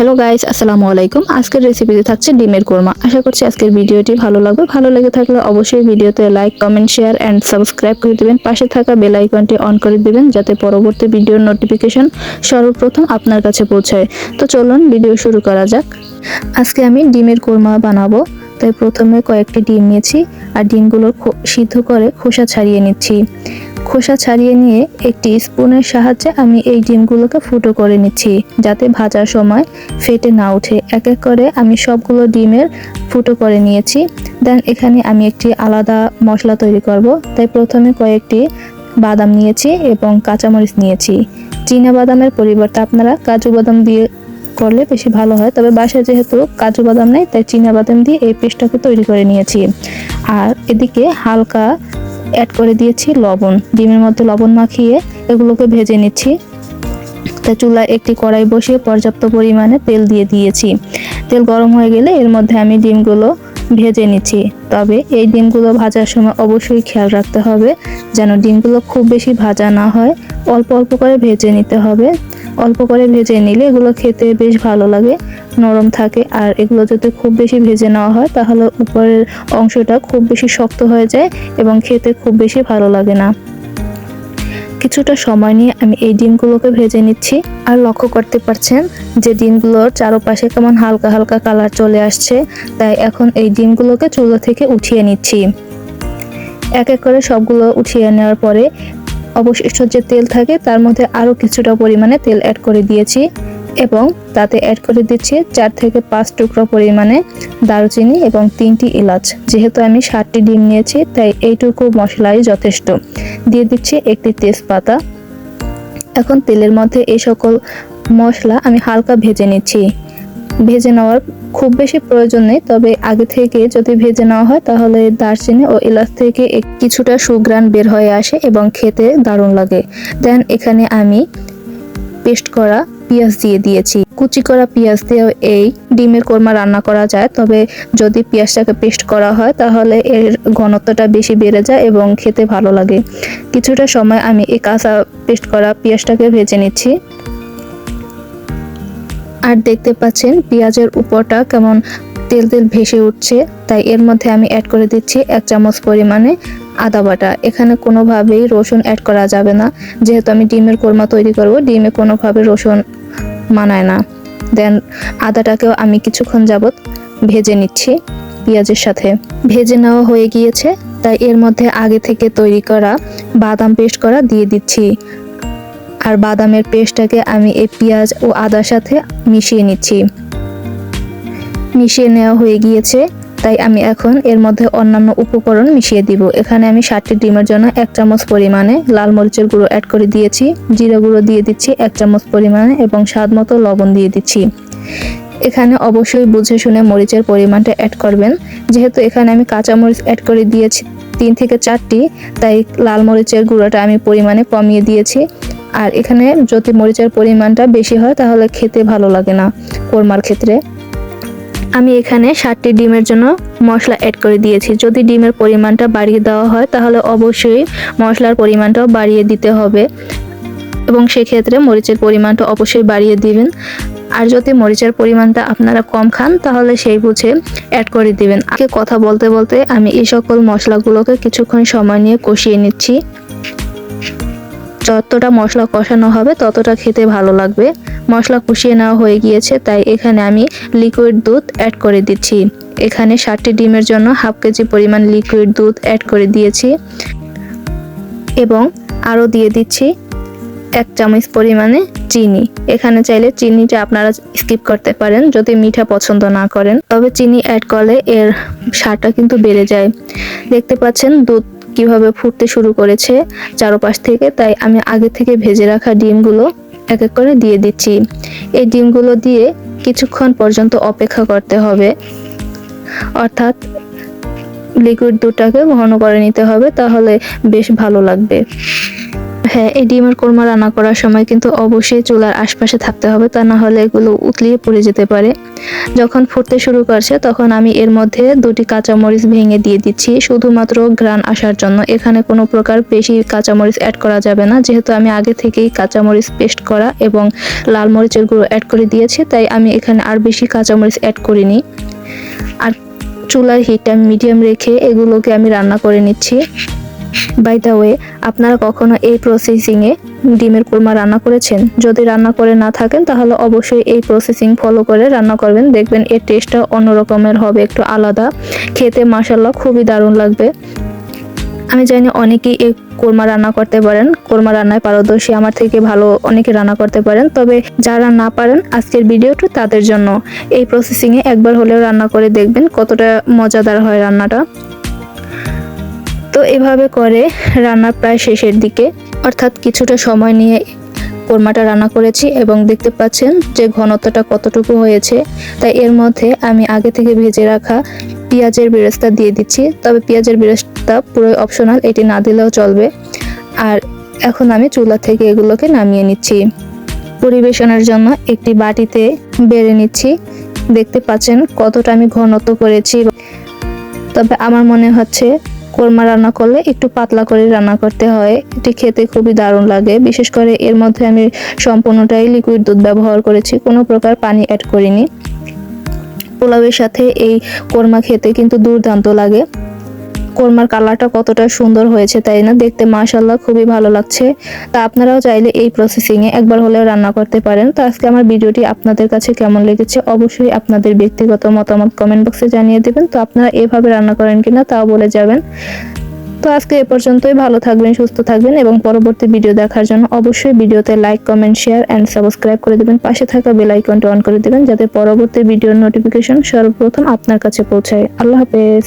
Hello guys আসসালামু আলাইকুম। আজকের রেসিপিতে থাকছে ডিমের কোরমা। আশা করছি আজকের ভিডিওটি ভালো লাগবে। ভালো লেগে থাকলে অবশ্যই ভিডিওতে like comment share and subscribe করে দিবেন। পাশে থাকা বেল আইকনটি অন করে দিবেন, যাতে পরবর্তী ভিডিওর নোটিফিকেশন সর্বপ্রথম আপনার কাছে পৌঁছায়। তো চলুন ভিডিও শুরু করা যাক। আজকে আমি ডিমের কোরমা বানাবো। তাই প্রথমে কয়েকটি ডিম নিয়েছি, আর ডিমগুলো সিদ্ধ করে খোসা ছাড়িয়ে নিচ্ছি। খোসা ছাড়িয়ে নিয়ে একটি স্পুনের সাহায্যে আমি এই ডিমগুলোকে ফুটো করে নিচ্ছি, যাতে ভাজার সময় ফেটে না ওঠে। এক এক করে আমি সবগুলো ডিমের ফুটো করে নিয়েছি। দেন, এখানে আমি একটি আলাদা মশলা তৈরি করব। তাই প্রথমে কয়েকটি বাদাম নিয়েছি এবং কাঁচামরিচ নিয়েছি। চীনা বাদামের পরিবর্তে আপনারা কাজু বাদাম দিয়ে করলে বেশি ভালো হয়। তবে বাসায় যেহেতু কাজু বাদাম নেই, তাই চীনা বাদাম দিয়ে এই পেস্টটাকে তৈরি করে নিয়েছি। আর এদিকে হালকা অ্যাড করে দিয়েছি লবণ। ডিমের মধ্যে লবণ মাখিয়ে এগুলোকে ভেজে নিচ্ছি। তা চুলায় একটি কড়াই বসিয়ে পর্যাপ্ত পরিমাণে তেল দিয়ে দিয়েছি। তেল গরম হয়ে গেলে এর মধ্যে আমি ডিমগুলো ভেজে নিচ্ছি। তবে এই ডিমগুলো ভাজার সময় অবশ্যই খেয়াল রাখতে হবে, যেন ডিমগুলো খুব বেশি ভাজা না হয়। অল্প অল্প করে ভেজে নিতে হবে। অল্প করে ভেজে নিলে এগুলো খেতে বেশ ভালো লাগে, নরম থাকে। আর এগুলো যদি খুব বেশি ভেজে নেওয়া হয়, তাহলে উপরের অংশটা খুব বেশি শক্ত হয়ে যায় এবং খেতে খুব বেশি ভালো লাগে না। কিছুটা সময় নিয়ে আমি এই ডিমগুলোকে ভেজে নিচ্ছি। আর লক্ষ্য করতে পারছেন যে ডিমগুলোর চারপাশে কেমন হালকা হালকা কালার চলে আসছে। তাই এখন এই ডিমগুলোকে চুলো থেকে উঠিয়ে নিচ্ছি। এক এক করে সবগুলো উঠিয়ে নেওয়ার পরে অবশিষ্ট যে তেল থাকে, তার মধ্যে আরও কিছুটা পরিমাণে তেল অ্যাড করে দিয়েছি এবং তাতে অ্যাড করে দিচ্ছি চার থেকে পাঁচ টুকরো পরিমাণে দারুচিনি এবং তিনটি এলাচ। যেহেতু আমি ষাটটি ডিম নিয়েছি, তাই এইটুকু মশলাই যথেষ্ট। দিয়ে দিচ্ছি একটি তেজপাতা। এখন তেলের মধ্যে এই সকল মশলা আমি হালকা ভেজে নিচ্ছি। ভেজে নেওয়ার খুব বেশি প্রয়োজন নেই। তবে আগে থেকে যদি ভেজে নেওয়া হয়, তাহলে দারচিনি ও এলাচ থেকে কিছুটা সুগ্রান বের হয়ে আসে এবং খেতে দারুণ লাগে। দেন এখানে আমি পেস্ট করা পেঁয়াজ দিয়ে দিয়েছি। কুচি করা পেঁয়াজ দিয়েও এই ডিমের কোরমা রান্না করা যায়। তবে যদি পেঁয়াজটাকে পেস্ট করা হয়, তাহলে এর ঘনত্বটা বেশি বেড়ে যায় এবং খেতে ভালো লাগে। কিছুটা সময় আমি এই কাঁচা পেস্ট করা পেঁয়াজটাকে ভেজে নিচ্ছি। আর দেখতে পাচ্ছেন পেঁয়াজের উপরটা কেমন তেল তেল ভেসে উঠছে। তাই এর মধ্যে আমি অ্যাড করে দিচ্ছি এক চামচ পরিমাণে আদা বাটা। এখানে কোনোভাবেই রসুন অ্যাড করা যাবে না। যেহেতু আমি ডিমের কোরমা তৈরি করব, ডিমে কোনোভাবে রসুন মানায় না। দেন আদাটাকেও আমি কিছুক্ষণ যাবত ভেজে নিচ্ছি পেঁয়াজের সাথে। ভেজে নেওয়া হয়ে গিয়েছে, তাই এর মধ্যে আগে থেকে তৈরি করা বাদাম পেস্ট করা দিয়ে দিচ্ছি। আর বাদামের পেস্টটাকে আমি এই পেঁয়াজ ও আদার সাথে মিশিয়ে নিচ্ছি। মিশিয়ে নেওয়া হয়ে গিয়েছে, তাই আমি এখন এর মধ্যে অন্যান্য উপকরণ মিশিয়ে দিব। এখানে আমি ষাটটি ডিমের জন্য এক চামচ পরিমাণে লাল মরিচের গুঁড়ো অ্যাড করে দিয়েছি, জিরা গুঁড়ো দিয়ে দিচ্ছি এক চামচ পরিমাণে এবং স্বাদ মতো লবণ দিয়ে দিচ্ছি। এখানে অবশ্যই বুঝে শুনে মরিচের পরিমাণটা অ্যাড করবেন। যেহেতু এখানে আমি কাঁচা মরিচ অ্যাড করে দিয়েছি, তিন থেকে চারটি, তাই লাল মরিচের গুঁড়োটা আমি পরিমাণে কমিয়ে দিয়েছি। আর এখানে যদি মরিচের পরিমাণটা বেশি হয়, তাহলে খেতে ভালো লাগে না কোরমার ক্ষেত্রে। আমি এখানে ষাটটি ডিমের জন্য মশলা অ্যাড করে দিয়েছি। যদি ডিমের পরিমাণটা বাড়িয়ে দেওয়া হয়, তাহলে অবশ্যই মশলার পরিমাণটাও বাড়িয়ে দিতে হবে। এবং সেক্ষেত্রে মরিচের পরিমাণটা অবশ্যই বাড়িয়ে দিবেন। আর যদি মরিচের পরিমাণটা আপনারা কম খান, তাহলে সেই বুঝে অ্যাড করে দিবেন। আগে কথা বলতে বলতে আমি এই সকল মশলাগুলোকে কিছুক্ষণ সময় নিয়ে কষিয়ে নিচ্ছি। যতটা মশলা কষানো হবে, ততটা খেতে ভালো লাগবে। মশলা কষিয়ে নেওয়া হয়ে গিয়েছে, তাই এখানে আমি লিকুইড দুধ অ্যাড করে দিচ্ছি। এখানে ষাটটি ডিমের জন্য হাফ কেজি পরিমাণ লিকুইড দুধ অ্যাড করে দিয়েছি। এবং আরও দিয়ে দিচ্ছি এক চামচ পরিমাণে চিনি। এখানে চাইলে চিনিটা আপনারা স্কিপ করতে পারেন, যদি মিঠা পছন্দ না করেন। তবে চিনি অ্যাড করলে এর স্বাদটা কিন্তু বেড়ে যায়। দেখতে পাচ্ছেন দুধ কীভাবে ফুটতে শুরু করেছে চারোপাশ থেকে, তাই আমি আগে থেকে ভেজে রাখা ডিমগুলো এক এক করে দিয়ে দিচ্ছি। এই ডিমগুলো দিয়ে কিছুক্ষণ পর্যন্ত অপেক্ষা করতে হবে। অর্থাৎ লিকুইড দুটাকে ঘন করে নিতে হবে, তাহলে বেশ ভালো লাগবে। হ্যাঁ এই ডিমের কোরমা রান্না করার সময় কিন্তু অবশ্যই চুলার আশপাশে থাকতে হবে, তা না হলে এগুলো উতলিয়ে পড়ে যেতে পারে। যখন ফুটতে শুরু করছে, তখন আমি এর মধ্যে দুটি কাঁচামরিচ ভেঙে দিয়ে দিচ্ছি, শুধুমাত্র ঘ্রাণ আসার জন্য। এখানে কোনো প্রকার বেশি কাঁচামরিচ অ্যাড করা যাবে না, যেহেতু আমি আগে থেকেই কাঁচামরিচ পেস্ট করা এবং লাল মরিচের গুঁড়ো অ্যাড করে দিয়েছি, তাই আমি এখানে আর বেশি কাঁচামরিচ অ্যাড করিনি। আর চুলার হিটটা মিডিয়াম রেখে এগুলোকে আমি রান্না করে নিচ্ছি। বাই দ্য ওয়ে আপনারা কখনো এই প্রসেসিংয়ে ডিমের কোরমা রান্না করেছেন? যদি রান্না করে না থাকেন, তাহলে অবশ্যই এই প্রসেসিং ফলো করে রান্না করবেন। দেখবেন এর টেস্টটা অন্য রকমের হবে, একটু আলাদা। খেতে মাসাল্লাহ খুবই দারুণ লাগবে। আমি জানি অনেকেই এই কোরমা রান্না করতে পারেন। কোরমা রান্নায় পারদর্শী, আমার থেকে ভালো অনেকে রান্না করতে পারেন। তবে যারা না পারেন, আজকের ভিডিওটা তাদের জন্য। এই প্রসেসিংয়ে একবার হলেও রান্না করে দেখবেন কতটা মজাদার হয় রান্নাটা। তো এভাবে করে রান্না প্রায় শেষের দিকে। অর্থাৎ কিছুটা সময় নিয়ে কোরমাটা রান্না করেছি এবং দেখতে পাচ্ছেন যে ঘনত্বটা কতটুকু হয়েছে। তাই এর মধ্যে আমি আগে থেকে ভেজে রাখা পেঁয়াজের বেরেস্তা দিয়ে দিচ্ছি। তবে পেঁয়াজের বেরেস্তা পুরোই অপশনাল এটি না দিলেও চলবে। আর এখন আমি চুলা থেকে এগুলোকে নামিয়ে নিচ্ছি। পরিবেশনের জন্য একটি বাটিতে বেড়ে নিচ্ছি। দেখতে পাচ্ছেন কতটা আমি ঘনত্ব করেছি। তবে আমার মনে হচ্ছে কোরমা রান্না করলে একটু পাতলা করে রান্না করতে হয়। এটি খেতে খুবই দারুণ লাগে। বিশেষ করে এর মধ্যে আমি সম্পূর্ণটাই লিকুইড দুধ ব্যবহার করেছি। কোনো প্রকার পানি অ্যাড করিনি। পোলাওয়ের সাথে এই কোরমা খেতে কিন্তু দুর্দান্ত লাগে। কোরমার কালারটা কতটা সুন্দর হয়েছে তাই না? দেখতে মাশাল্লাহ খুবই ভালো লাগছে। তা আপনারাও চাইলে এই প্রসেসিংয়ে একবার হলেও রান্না করতে পারেন। তো আজকে আমার ভিডিওটি আপনাদের কাছে কেমন লেগেছে অবশ্যই আপনাদের ব্যক্তিগত মতামত কমেন্ট বক্সে জানিয়ে দেবেন। তো আপনারা এভাবে রান্না করেন কিনা তাও বলে যাবেন। তো আজকে এ পর্যন্তই। ভালো থাকবেন, সুস্থ থাকবেন এবং পরবর্তী ভিডিও দেখার জন্য অবশ্যই ভিডিওতে like comment share and subscribe করে দেবেন। পাশে থাকা বেল আইকনটি অন করে দেবেন যাতে পরবর্তী ভিডিওর নোটিফিকেশন সর্বপ্রথম আপনার কাছে পৌঁছায়। আল্লাহ হাফেজ।